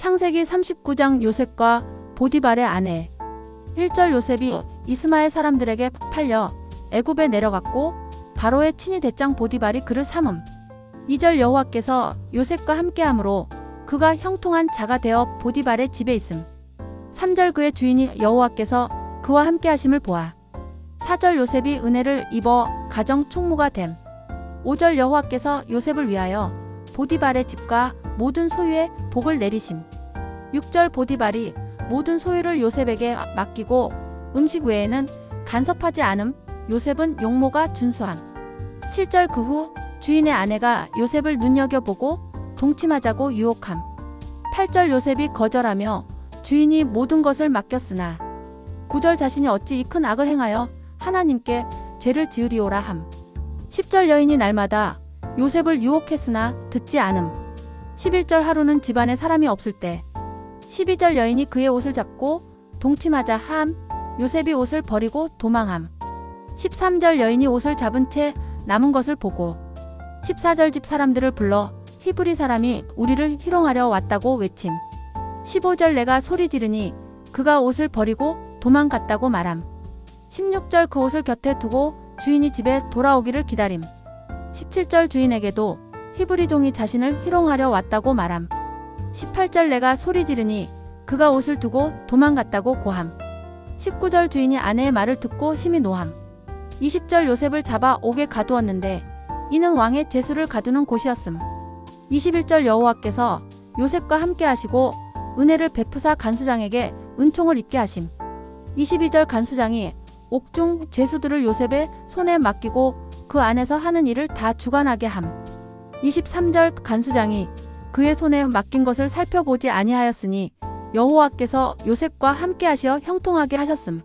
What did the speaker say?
창세기 39장 요셉과 보디발의 아내 1절 요셉이 이스마엘 사람들에게 팔려 애굽에 내려갔고 바로의 친위 대장 보디발이 그를 삼음. 2절 여호와께서 요셉과 함께함으로 그가 형통한 자가 되어 보디발의 집에 있음. 3절 그의 주인이 여호와께서 그와 함께하심을 보아 4절 요셉이 은혜를 입어 가정 총무가 됨. 5절 여호와께서 요셉을 위하여 보디발의 집과 모든 소유에 복을 내리심. 6절 보디발이 모든 소유를 요셉에게 맡기고 음식 외에는 간섭하지 않음 요셉은 용모가 준수함. 7절 그 후 주인의 아내가 요셉을 눈여겨보고 동침하자고 유혹함. 8절 요셉이 거절하며 주인이 모든 것을 맡겼으나 9절 자신이 어찌 이 큰 악을 행하여 하나님께 죄를 지으리오라 함. 10절 여인이 날마다 요셉을 유혹했으나 듣지 않음. 11절 하루는 집안에 사람이 없을 때 12절 여인이 그의 옷을 잡고 동침하자 함 요셉이 옷을 버리고 도망함. 13절 여인이 옷을 잡은 채 남은 것을 보고 14절 집 사람들을 불러 히브리 사람이 우리를 희롱하려 왔다고 외침. 15절 내가 소리 지르니 그가 옷을 버리고 도망갔다고 말함. 16절 그 옷을 곁에 두고 주인이 집에 돌아오기를 기다림 17절 주인에게도 히브리 종이 자신을 희롱하려 왔다고 말함. 18절 내가 소리 지르니 그가 옷을 두고 도망갔다고 고함. 19절 주인이 아내의 말을 듣고 심히 노함. 20절 요셉을 잡아 옥에 가두었는데 이는 왕의 죄수를 가두는 곳이었음. 21절 여호와께서 요셉과 함께 하시고 은혜를 베푸사 간수장에게 은총을 입게 하심. 22절 간수장이 옥중 죄수들을 요셉의 손에 맡기고 그 안에서 하는 일을 다 주관하게 함. 23절 간수장이 그의 손에 맡긴 것을 살펴보지 아니하였으니 여호와께서 요셉과 함께 하시어 형통하게 하셨음